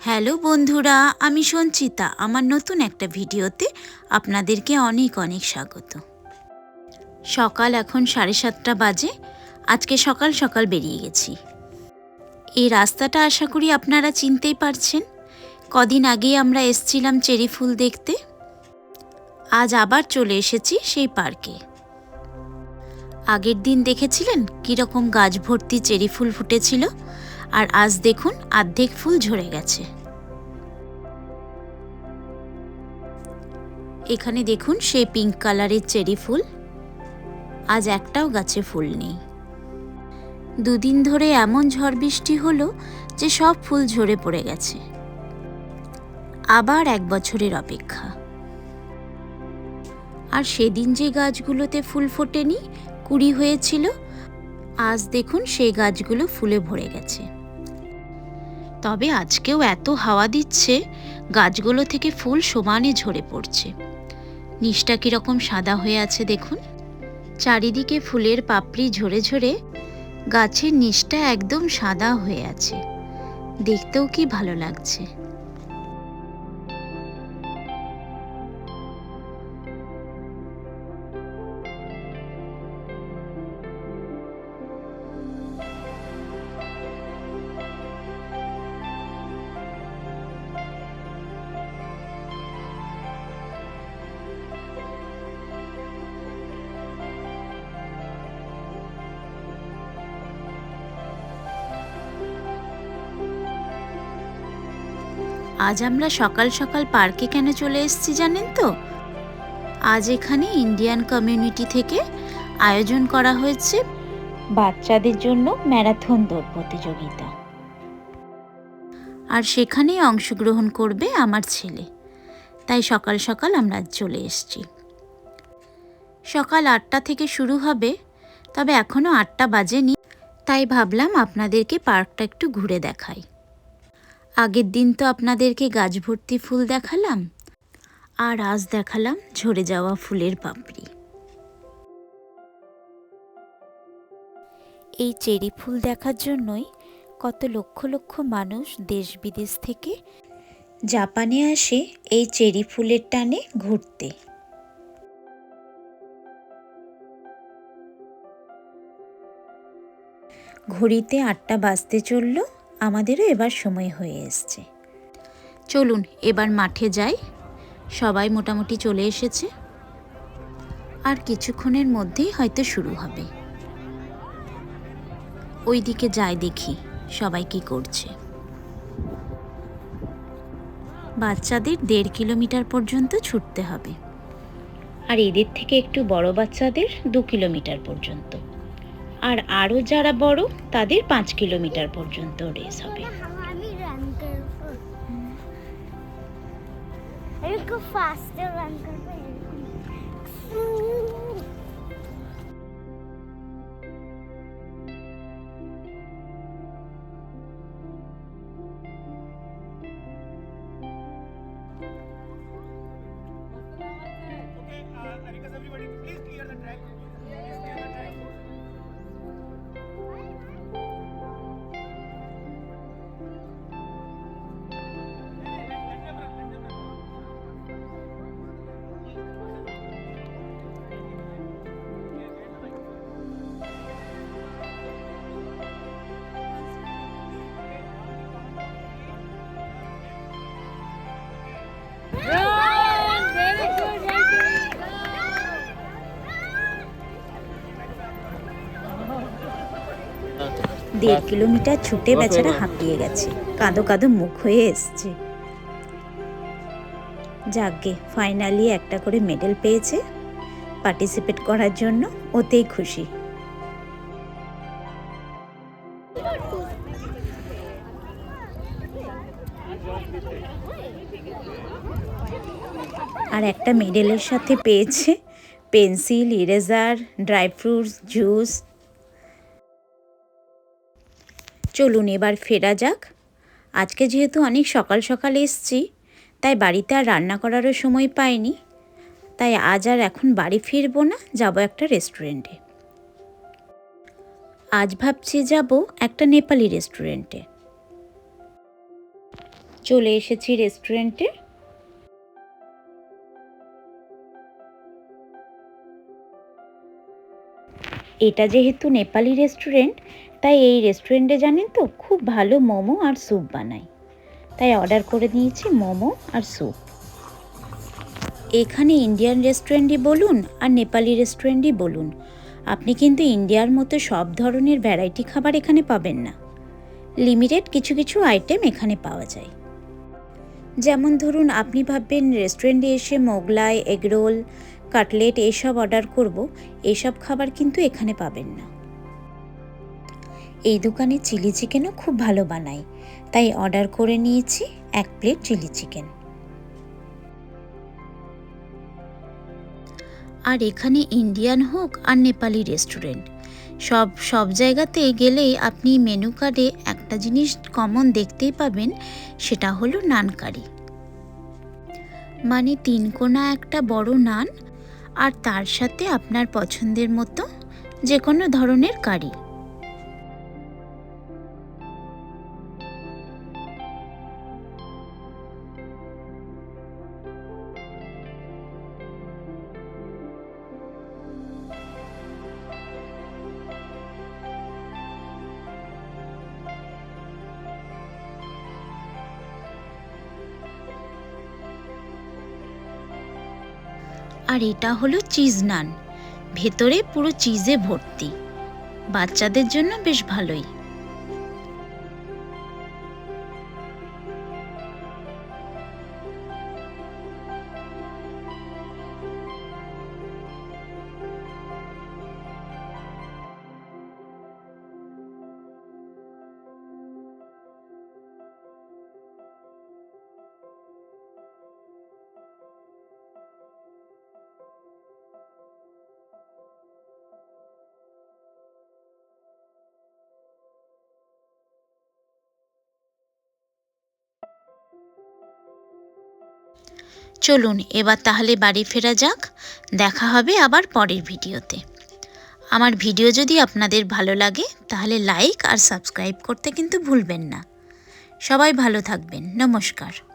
Hello বন্ধুরা, আমি সঞ্চিতা। আমার নতুন একটা ভিডিওতে আপনাদেরকে অনেক অনেক স্বাগত। সকাল এখন সাড়ে সাতটা বাজে। আজকে সকাল সকাল বেরিয়ে গেছি। এই রাস্তাটা আশা করি আপনারা চিনতেই পারছেন। কদিন আগেই আমরা এসছিলাম চেরি ফুল দেখতে। আজ আবার চলে এসেছি সেই পার্কে। আগের দিন দেখেছিলেন কীরকম গাছ ভর্তি চেরি ফুল ফুটেছিল? আর আজ দেখুন আর্ধেক ফুল ঝরে গেছে। এখানে দেখুন সেই পিঙ্ক কালারের চেরি ফুল। আজ একটাও গাছে ফুল নেই। দুদিন ধরে এমন ঝড় বৃষ্টি হলো যে সব ফুল ঝরে পড়ে গেছে। আবার এক বছরের অপেক্ষা। আর সেদিন যে গাছগুলোতে ফুল ফোটেনি, কুড়ি হয়েছিল, আজ দেখুন সেই গাছগুলো ফুলে ভরে গেছে। তবে আজকেও এত হাওয়া দিচ্ছে, গাছগুলো থেকে ফুল সমানে ঝরে পড়ছে। নিচটা কীরকম সাদা হয়ে আছে দেখুন। চারিদিকে ফুলের পাপড়ি ঝরে ঝরে গাছের নিচটা একদম সাদা হয়ে আছে। দেখতেও কি ভালো লাগছে। আজ আমরা সকাল সকাল পার্কে কেন চলে এসেছি জানেন তো? আজ এখানে ইন্ডিয়ান কমিউনিটি থেকে আয়োজন করা হয়েছে বাচ্চাদের জন্য ম্যারাথন দৌড় প্রতিযোগিতা। আর সেখানেই অংশগ্রহণ করবে আমার ছেলে। তাই সকাল সকাল আমরা চলে এসেছি। সকাল আটটা থেকে শুরু হবে, তবে এখনও আটটা বাজেনি, তাই ভাবলাম আপনাদেরকে পার্কটা একটু ঘুরে দেখাই। আগের দিন তো আপনাদেরকে গাছ ভর্তি ফুল দেখালাম, আর আজ দেখালাম ঝরে যাওয়া ফুলের পাপড়ি। এই চেরি ফুল দেখার জন্যই কত লক্ষ লক্ষ মানুষ দেশ বিদেশ থেকে জাপানে আসে এই চেরি ফুলের টানে ঘুরতে। ঘড়িতে আটটা বাজতে চলল আমাদেরও এবার সময় হয়ে এসছে। চলুন, এবার মাঠে যাই। সবাই মোটামুটি চলে এসেছে। আর কিছুক্ষণের মধ্যেই হয়তো শুরু হবে। ওইদিকে যাই দেখি সবাই কি করছে। বাচ্চাদের দেড় কিলোমিটার পর্যন্ত ছুটতে হবে। আর এদের থেকে একটু বড় বাচ্চাদের দু কিলোমিটার পর্যন্ত। আর আরও যারা বড় তাদের পাঁচ কিলোমিটার পর্যন্ত রেস হবে। আমি রান করব এরকম দেড় কিলোমিটার ছুটে বেচারা হাঁপিয়ে গেছে। কাঁদো কাঁদো মুখ হয়ে এসছে। যাকগে ফাইনালি একটা করে মেডেল পেয়েছে। পার্টিসিপেট করার জন্য ওতেই খুশি। আর একটা মেডেলের সাথে পেয়েছে। Pencil eraser dry fruits juice চলুন এবার ফেরা যাক। আজকে যেহেতু অনেক সকাল সকাল এসছি, তাই বাড়িতে আর রান্না করারও সময় পাইনি। তাই আজ আর এখন বাড়ি ফিরবো না, যাব একটা রেস্টুরেন্টে। আজ ভাবছি যাব একটা নেপালি রেস্টুরেন্টে। চলে এসেছি রেস্টুরেন্টে। এটা যেহেতু নেপালি রেস্টুরেন্ট তাই এই রেস্টুরেন্টে জানেন তো, খুব ভালো মোমো আর স্যুপ বানায় তাই অর্ডার করে নিয়েছি মোমো আর স্যুপ এখানে ইন্ডিয়ান রেস্টুরেন্টই বলুন আর নেপালি রেস্টুরেন্টই বলুন। আপনি কিন্তু ইন্ডিয়ার মতো সব ধরনের ভ্যারাইটি খাবার এখানে পাবেন না। লিমিটেড কিছু কিছু আইটেম এখানে পাওয়া যায়। যেমন ধরুন, আপনি ভাববেন রেস্টুরেন্টে এসে মোগলাই, এগরোল, কাটলেট এইসব অর্ডার করব এইসব খাবার কিন্তু এখানে পাবেন না। এই দোকানে চিলি চিকেনও খুব ভালো বানায়। তাই অর্ডার করে নিয়েছি এক প্লেট চিলি চিকেন। আর এখানে ইন্ডিয়ান হোক আর নেপালি রেস্টুরেন্ট। সব সব জায়গাতে গেলেই আপনি মেনু কার্ডে একটা জিনিস কমন দেখতেই পাবেন, সেটা হলো নান কারি মানে তিন কোনা একটা বড় নান, আর তার সাথে আপনার পছন্দের মতো যে কোনো ধরনের কারি। আর এটা হলো চিজ নান। ভেতরে পুরো চিজে ভর্তি। বাচ্চাদের জন্য বেশ ভালোই। চলুন এবার তাহলে বাড়ি ফেরা যাক। দেখা হবে আবার পরের ভিডিওতে। আমার ভিডিও যদি আপনাদের ভালো লাগে, তাহলে লাইক আর সাবস্ক্রাইব করতে কিন্তু ভুলবেন না। সবাই ভালো থাকবেন। নমস্কার।